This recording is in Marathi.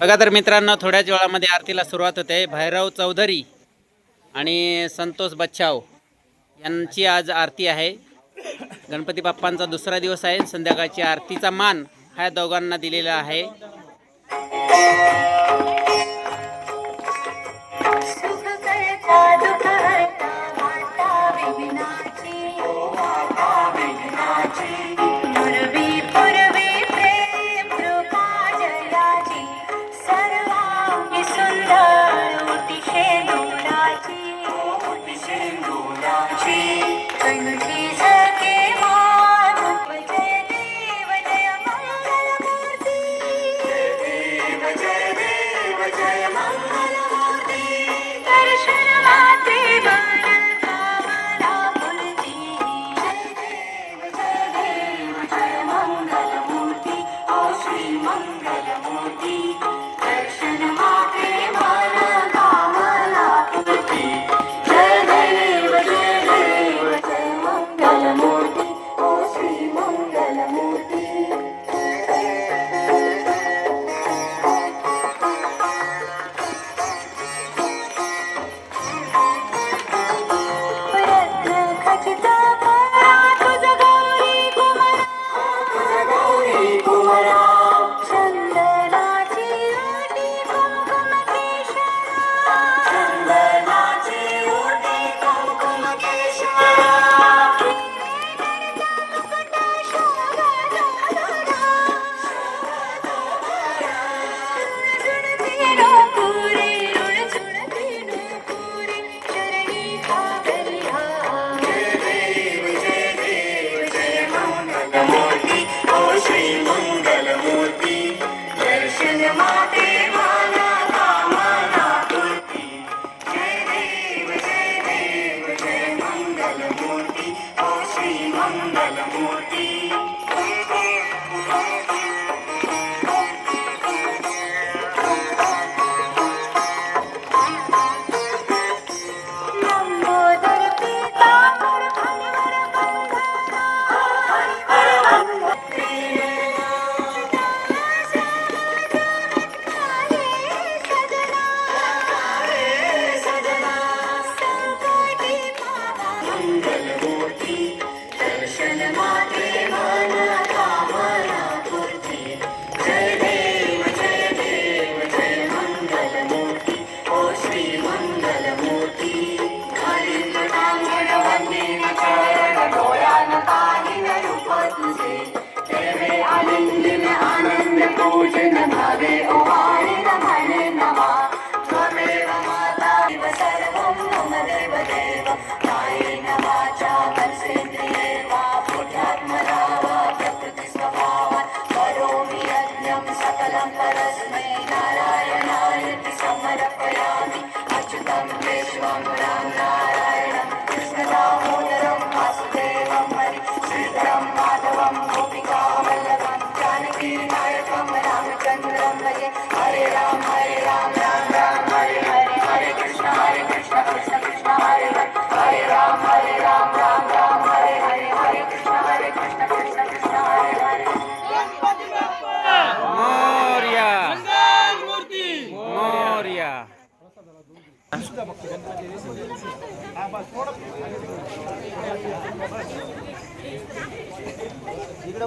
बघा तर मित्रांनो थोड्याच वेळामध्ये आरतीला सुरुवात होते. भैरव चौधरी आणि संतोष बच्छाव यांची आज आरती आहे. गणपती बाप्पांचा दुसरा दिवस आहे. संध्याकाळची आरतीचा मान ह्या दोघांना दिलेला आहे. amor. animal. तस्मै नारायणायति समर्पयामि अच्युतं विश्वं राम नारायणं कृष्णदामोदरं वासुदेवं हरि श्रीधरं माधवं गोपिकावल्लभं जानकीनायकं रामचन्द्रं भजे हरे राम हरे राम राम राम हरे हरे हरे कृष्ण हरे कृष्ण कृष्ण कृष्ण हरे ఇక్కడ